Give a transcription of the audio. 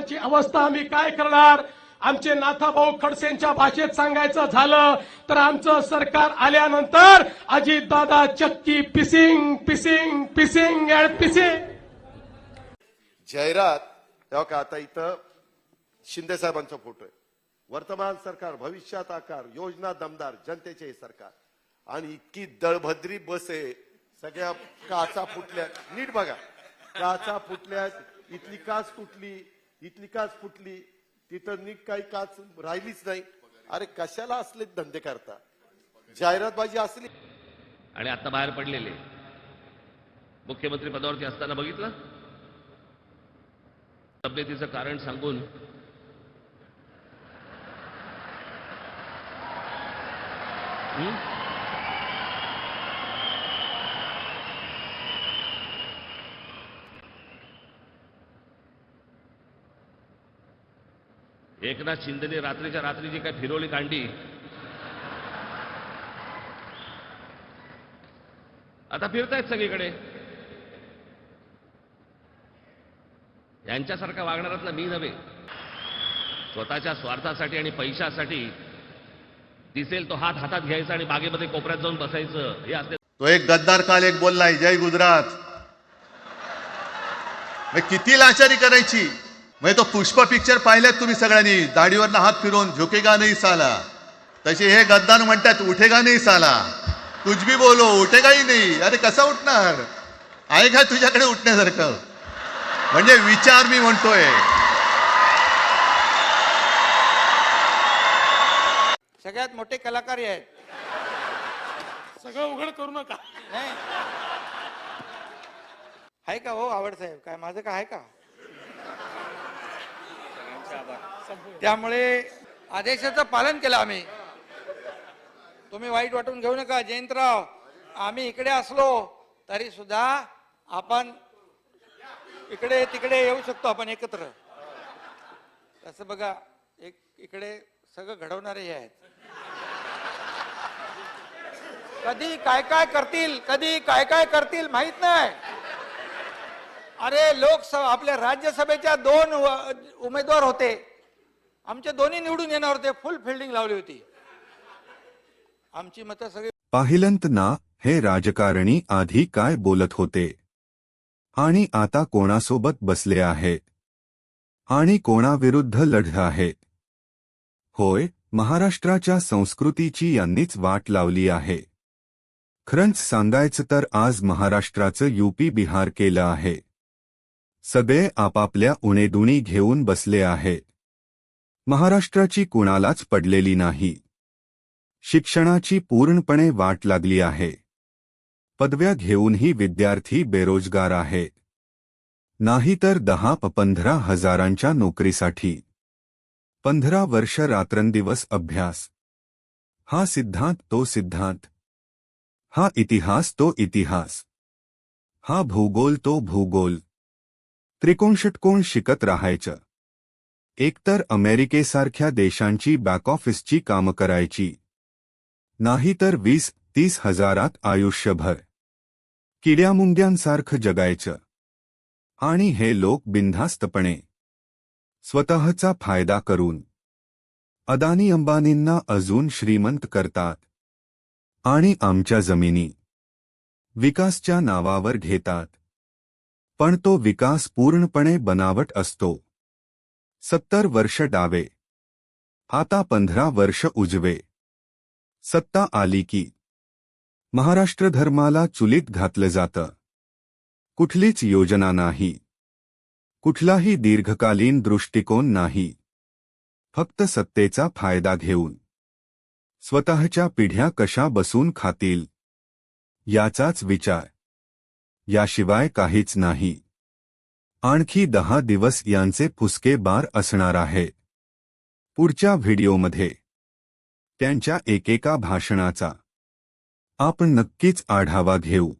लोकांची अवस्था आम्ही काय करणार? आमचे नाथाभाऊ खडसेंच्या भाषेत सांगायचं झालं तर आमचं सरकार आल्यानंतर अजितदादा चक्की pissing pissing pissing and pissing. जाहिरात तेव्हा का आता इथं शिंदे साहेबांचा फोटो आहे. वर्तमान सरकार भविष्यात आकार योजना दमदार जनतेचे हे सरकार. आणि इतकी दळभद्री बस आहे सगळ्या काचा फुटल्या नीट बघा. काचा फुटल्या इथली काच फुटली इथली काच फुटली तिथं नीट काही काच राहिलीच नाही. अरे कशाला असले धंदे करता? जाहिरातबाजी असली. आणि आता बाहेर पडलेले. मुख्यमंत्री पदावरती असताना बघितलं? तब्येतीचं कारण सांगून. हं? एकनाथ शिंदेने रात्रीच्या रात्री जी काय फिरवली कांडी. आता फिरतायत सगळीकडे. यांच्यासारखा वागणारातला मी नव्हे. स्वतःच्या स्वार्थासाठी आणि पैशासाठी दिसेल तो हात हातात घ्यायचा आणि बागेमध्ये कोपऱ्यात जाऊन बसायचं. हे असले तो एक गद्दार काल एक बोललाय जय गुजरात. किती लाचारी करायची? म्हणजे तो पुष्प पिक्चर पाहिलेत तुम्ही सगळ्यांनी. दाढीवरनं हात फिरवून झुकेगा नाही साला. तसे हे गद्दार म्हणतात उठेगा नाही साला. तुझ भी बोलो उठेगाही नाही. अरे कसा उठणार? आहे का तुझ्याकडे उठण्यासारखं? म्हणजे विचार मी म्हणतोय. सगळ्यात मोठे कलाकार हे आहेत. सगळं उघड करू नका. नाही. आहे का हो आवड साहेब? काय माझं का आहे का? त्यामुळे आदेशाचं पालन केलं आम्ही. तुम्ही वाईट वाटून घेऊ नका जयंतराव. आम्ही इकडे असलो तरी सुद्धा आपण इकडे तिकडे येऊ शकतो आपण एकत्र. तसं बघा एक इकडे सगळं घडवणारे हे आहेत. कधी काय काय करतील कधी काय काय करतील माहीत नाही. अरे लोकसभा आपल्या राज्यसभेच्या दोन उमेदवार होते. आमचे दोन्ही निवडून येणार होते. फुल फिल्डिंग लावली होती. आमची मतं सगळी पाहिलंत ना हे राजकारणी आधी काय बोलत होते? आणि आता कोणासोबत बसले आहे? आणि कोणाविरुद्ध लढ आहे? होय महाराष्ट्राच्या संस्कृतीची यांनीच वाट लावली आहे. खरंच सांगायचं तर आज महाराष्ट्राचं यूपी बिहार केलं आहे. सगळे आपापल्या उणेदुणी घेऊन बसले आहे. महाराष्ट्राची कुणालाच पडलेली नाही. शिक्षणाची पूर्णपणे वाट लागली आहे. पदव्या घेऊनही विद्यार्थी बेरोजगार आहे. नाहीतर दहा पंधरा हजारांच्या नोकरीसाठी. पंधरा वर्ष रात्रंदिवस अभ्यास. हा सिद्धांत तो सिद्धांत. हा इतिहास तो इतिहास. हा भूगोल तो भूगोल. त्रिकोणषटकोण शिकत राहायचं. एकतर अमेरिकेसारख्या देशांची बॅक ऑफिसची कामं करायची. नाहीतर वीस तीस हजारात आयुष्यभर. किड्यामुंग्यांसारखं जगायचं. आणि हे लोक बिनधास्तपणे. स्वतःचा फायदा करून. अदानी अंबानींना अजून श्रीमंत करतात. आणि आमच्या जमिनी. विकासच्या नावावर घेतात. पण तो विकास पूर्णपणे बनावट असतो. सत्तर वर्ष डावे. आता पंधरा वर्ष उजवे. सत्ता आली की. महाराष्ट्र धर्माला चुलीत घातलं जातं. कुठलीच योजना नाही. कुठलाही दीर्घकालीन दृष्टिकोन नाही. फक्त सत्तेचा फायदा घेऊन. स्वतःच्या पिढ्या कशा बसून खातील? याचाच विचार. याशिवाय काहीच नाही. आणखी दहा दिवस यांचे फुसके बार असणार आहे. पुढच्या व्हिडिओमध्ये. त्यांच्या एकेका भाषणाचा. आपण नक्कीच आढावा घेऊ.